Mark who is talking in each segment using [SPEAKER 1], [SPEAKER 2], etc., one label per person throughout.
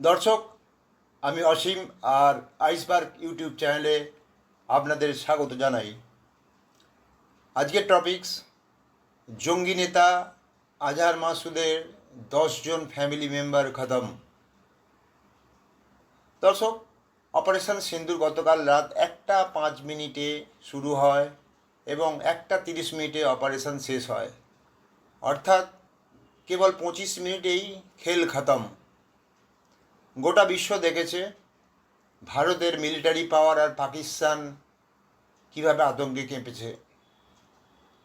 [SPEAKER 1] দর্শক, আমি অসীম আর iceberg YouTube চ্যানেলে আপনাদের স্বাগত জানাই। আজকের টপিকস, জঙ্গি নেতা আজহার মাসুদের দশজন ফ্যামিলি মেম্বার খতম। দর্শক, অপারেশন সিন্দুর গতকাল রাত একটা পাঁচ মিনিটে শুরু হয় এবং একটা তিরিশ মিনিটে অপারেশন শেষ হয়। অর্থাৎ কেবল পঁচিশ মিনিটেই খেল খতম। গোটা বিশ্ব দেখেছে ভারতের মিলিটারি পাওয়ার আর পাকিস্তান কীভাবে আতঙ্কে কেঁপেছে।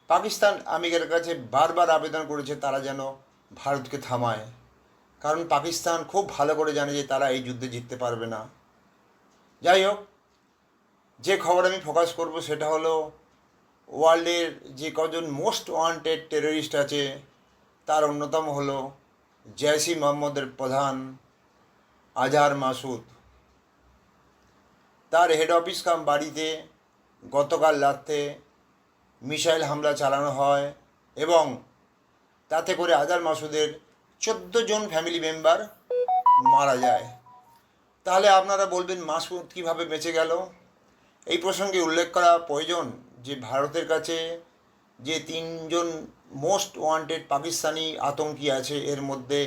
[SPEAKER 1] পাকিস্তান আমেরিকার কাছে বারবার আবেদন করেছে তারা যেন ভারতকে থামায়। কারণ পাকিস্তান খুব ভালো করে জানে যে তারা এই যুদ্ধে জিততে পারবে না। যাই হোক, যে খবর আমি ফোকাস করব সেটা হলো ওয়ার্ল্ডের যে কজন মোস্ট ওয়ান্টেড টেররিস্ট আছে, তার অন্যতম হলো জয়সি মোহাম্মদের প্রধান আজহার মাসুদ। তার হেড অফিস কাম বাড়িতে গতকাল রাতে মিসাইল হামলা চালানো হয় এবং তাতে করে আজহার মাসুদের চোদ্দ জন ফ্যামিলি মেম্বার মারা যায়। তাহলে আপনারা বলবেন মাসুদ কীভাবে বেঁচে গেল? এই প্রসঙ্গে উল্লেখ করা প্রয়োজন যে ভারতের কাছে যে তিনজন মোস্ট ওয়ান্টেড পাকিস্তানি আতঙ্কি আছে, এর মধ্যে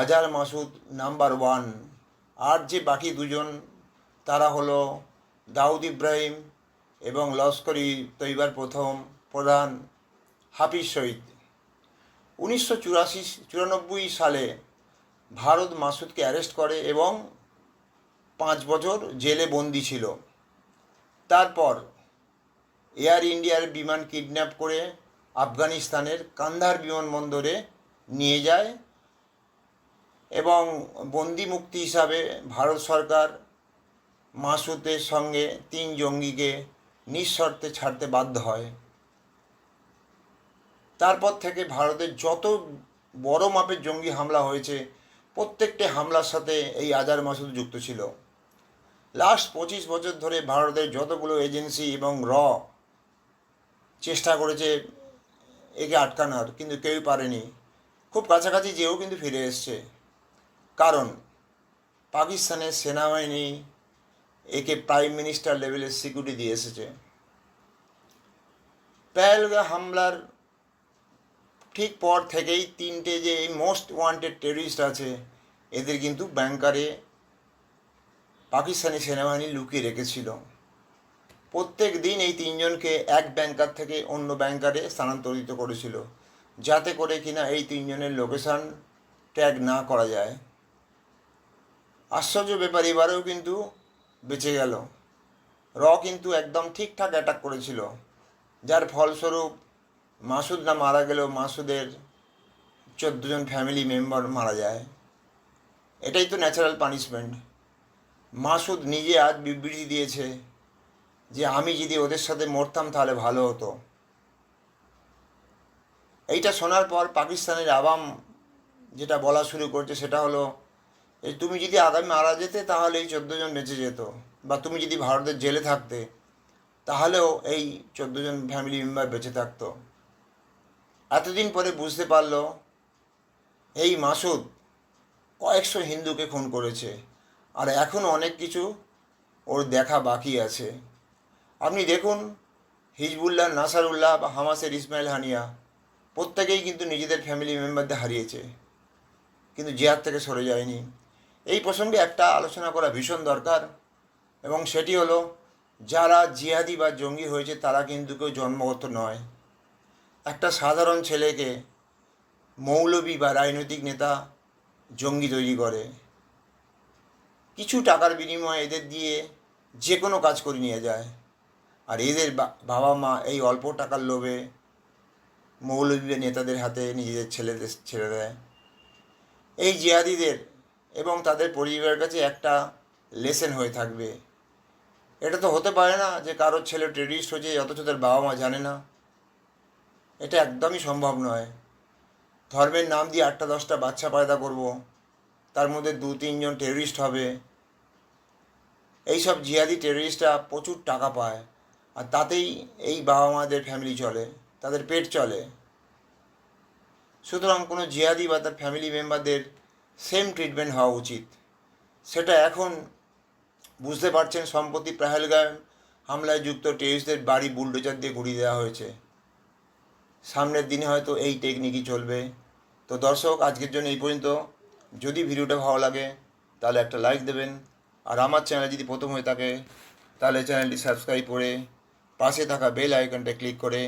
[SPEAKER 1] আজহার মাসুদ নাম্বার ওয়ান। আর যে বাকি দুজন, তারা হলো দাউদ ইব্রাহিম এবং লস্করি তৈবার প্রথম প্রধান হাফিজ শহীদ। উনিশশো চুরাশি, চুরানব্বই সালে ভারত মাসুদকে অ্যারেস্ট করে এবং পাঁচ বছর জেলে বন্দি ছিল। তারপর এয়ার ইন্ডিয়ার বিমান কিডন্যাপ করে আফগানিস্তানের কান্দার বিমানবন্দরে নিয়ে যায় এবং বন্দি মুক্তি হিসাবে ভারত সরকার মাসুদের সঙ্গে তিন জঙ্গিকে নিঃশর্তে ছাড়তে বাধ্য হয়। তারপর থেকে ভারতের যত বড় মাপের জঙ্গি হামলা হয়েছে, প্রত্যেকটি হামলার সাথে এই আজার মাসুদ যুক্ত ছিল। লাস্ট পঁচিশ বছর ধরে ভারতের যতগুলো এজেন্সি এবং র চেষ্টা করেছে একে আটকানোর, কিন্তু কেউই পারেনি। খুব কাছাকাছি যেও কিন্তু ফিরে এসছে। কারণ পাকিস্তানের সেনাবাহিনী একে প্রাইম মিনিস্টার লেভেলের সিকিউরিটি দিয়ে এসেছে। প্যালগা হামলার ঠিক পর থেকেই তিনটে যে এই মোস্ট ওয়ান্টেড টেরিস্ট আছে, এদের কিন্তু ব্যাংকারে পাকিস্তানি সেনাবাহিনী লুকিয়ে রেখেছিল। প্রত্যেক দিন এই তিনজনকে এক ব্যাংকার থেকে অন্য ব্যাংকারে স্থানান্তরিত করেছিল, যাতে করে কিনা এই তিনজনের লোকেশান ট্যাগ না করা যায়। আশ্চর্য ব্যাপার, এবারেও কিন্তু বেঁচে গেল। র কিন্তু একদম ঠিকঠাক অ্যাটাক করেছিল, যার ফলস্বরূপ মাসুদ না মারা গেলেও মাসুদের চোদ্দ জন ফ্যামিলি মেম্বার মারা যায়। এটাই তো ন্যাচারাল পানিশমেন্ট মাসুদ নিজে আজ বিবৃতি দিয়েছে যে, আমি যদি ওদের সাথে মরতাম তাহলে ভালো হতো। এইটা শোনার পর পাকিস্তানের আবাম যেটা বলা শুরু করছে সেটা হলো তুমি যদি আগামী মারা যেতে, তাহলে এই চোদ্দ জন বেঁচে যেত। বা তুমি যদি ভারতের জেলে থাকতে, তাহলেও এই চোদ্দ জন ফ্যামিলি মেম্বার বেঁচে থাকতো। এতদিন পরে বুঝতে পারল, এই মাসুদ কয়েকশো হিন্দুকে খুন করেছে। আর এখনও অনেক কিছু ওর দেখা বাকি আছে। আপনি দেখুন, হিজবুল্লাহ, নাসারুল্লাহ বা হামাসের ইসমাইল হানিয়া প্রত্যেকেই কিন্তু নিজেদের ফ্যামিলি মেম্বারদের হারিয়েছে। কিন্তু জিহাদ থেকে সরে যায়নি। এই প্রসঙ্গে একটা আলোচনা করা ভীষণ দরকার, এবং সেটি হলো, যারা জিহাদি বা জঙ্গি হয়েছে তারা কিন্তু কেউ জন্মগত নয়। একটা সাধারণ ছেলেকে মৌলবী বা রাজনৈতিক নেতা জঙ্গি তৈরি করে। কিছু টাকার বিনিময়ে এদের দিয়ে যে কোনো কাজ করে নিয়ে যায়। আর এদের বাবা মা এই অল্প টাকার লোভে মৌলবী নেতাদের হাতে নিজেদের ছেলেদের, ছেড়ে দেয়। এই জিহাদিদের এবং তাদের পরিবারের কাছে একটা লেসেন হয়ে থাকবে। এটা তো হতে পারে না যে কারোর ছেলে টেরিস্ট হয়েছে, অথচ তার বাবা মা জানে না। এটা একদমই সম্ভব নয়। ধর্মের নাম দিয়ে আটটা দশটা বাচ্চা পয়দা করব, তার মধ্যে দু তিনজন টেররিস্ট হবে। এইসব জিহাদি টেররিস্টরা প্রচুর টাকা পায়, আর তাতেই এই বাবা মাদের ফ্যামিলি চলে, তাদের পেট চলে। সুতরাং কোনো জিহাদি বা তার ফ্যামিলি মেম্বারদের সেম ট্রিটমেন্ট হওয়া উচিত। সেটা এখন বুঝতে পারছেন সম্প্রতি পেহেলগাম হামলায় যুক্ত টেরিস্টদের বাড়ি বুলডোজার দিয়ে ঘুরিয়ে দেওয়া হয়েছে। সামনের দিনে হয়তো এই টেকনিকই চলবে। তো দর্শক, আজকের জন্য এই পর্যন্ত। যদি ভিডিওটা ভালো লাগে, তাহলে একটা লাইক দেবেন। আর আমার চ্যানেল যদি প্রথম হয়ে থাকে, তাহলে চ্যানেলটি সাবস্ক্রাইব করে পাশে থাকা বেল আইকনটা ক্লিক করে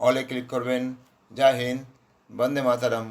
[SPEAKER 1] অলে ক্লিক করবেন। জয় হিন্দ, বন্দে মাতারাম।